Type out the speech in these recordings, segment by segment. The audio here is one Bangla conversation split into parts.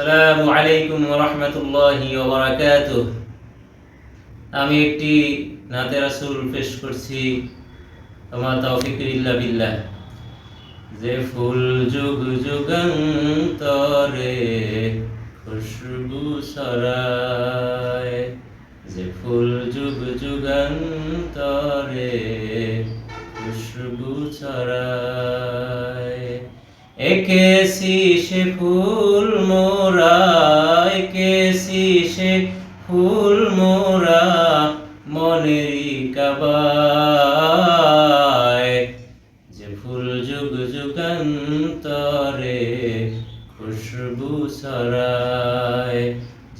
আসসালামু আলাইকুম রহমতুল্লাহি ওবরাকাতুহ আমি একটি নাতে রাসূল পেশ করছি আমার তৌফিক ইল্লা বিল্লাহ। যে ফুল যুগ যুগান্তরে খুশবু সরায় যে ফুল যুগ যুগান্তরে খুশবু ছড়ায়। একে সে ফুল মোরা একে সে ফুল মোরা মনেরই যে ফুল যুগ যুগান্তরে খুশবু ছড়ায়।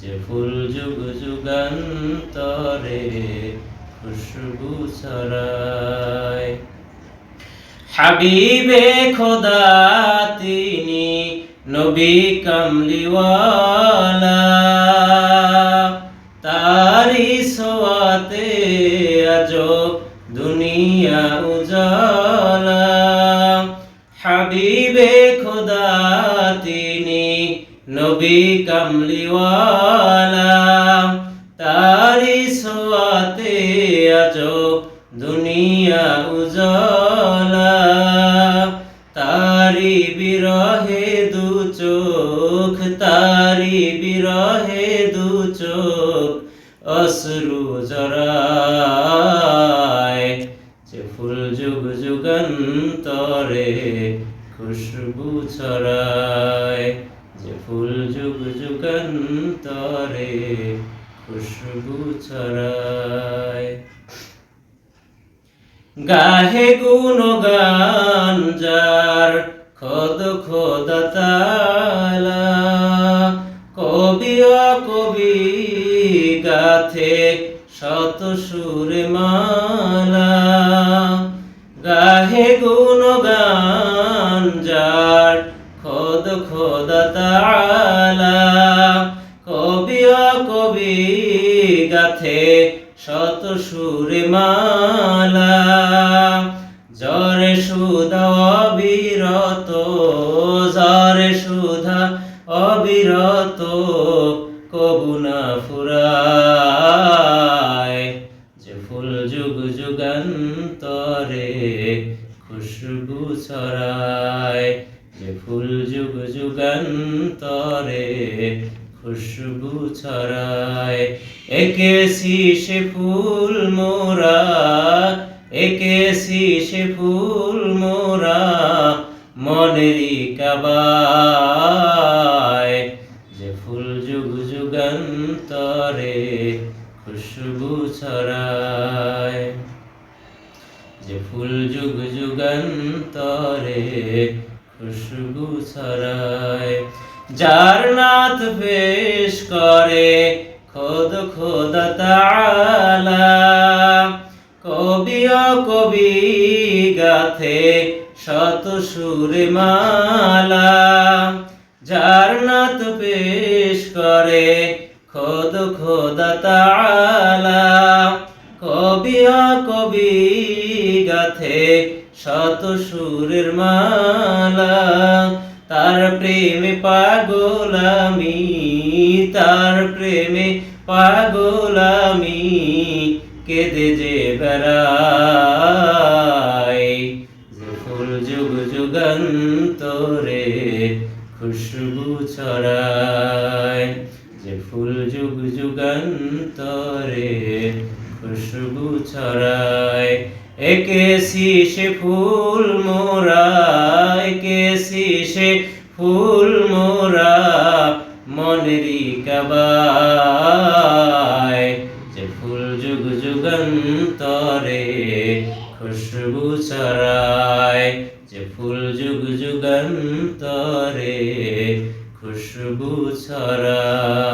যে ফুল যুগ যুগান্তরে খুশবু ছড়ায়। হাবিবে খোদা তিনি নবী কামলিওয়ালা। তারি সোয়াতে আজ দুনিয়া উজালা। হাবিবে খোদা তিনি নবী কামলিওয়ালা। তারি তারি বিরহে দু চোখ, তারি বিরহে দু চোখ, অশ্রু জরায় যে ফুল যুগ যুগান্তরে খুশবু ছড়ায়। যে ফুল যুগ যুগান্তরে খুশবু ছড়ায়। গাহে গুণগান গাথে শত সুরে মালা গাহে গুণগান যার খোদ খোদ তালা। কবি কবি গাথে শত সুরে মালা জরে সুধা অবিরত জরে সুধা যুগান্তরে খুশবু ছড়ায়, যে ফুল যুগ যুগান্তরে খুশবু ছড়ায়। একে সে ফুল মোরা একে সে ফুল মোরা, মনেরই কাবায়। যে ফুল যুগ যুগান্তরে খুশবু ছড়ায়। যে ফুল যুগ যুগান্তরে খুশবু ছড়ায়, যার নাথ পেশ করে খোদ খোদ কবি কবি গাথে শত সুরে মালা, যার নাথ পেশ করে খোদ খোদ তালা। কবি গাথে শত সুরের মালা, তার প্রেমে পাগল তার প্রেমে পাগল আমি, কেঁদে যে বেড়াই ফুল যুগ যুগান্তরে খুশবু ছড়ায়, যে ফুল যুগ যুগান্তরে খুশবু ছড়ায়, একে সে ফুল মোরা একে সে ফুল মোরা মনেরই কাবায়। যে ফুল যুগ যুগান্তরে খুশবু ছড়ায়, যে ফুল যুগ যুগান্তরে খুশবু ছড়ায়।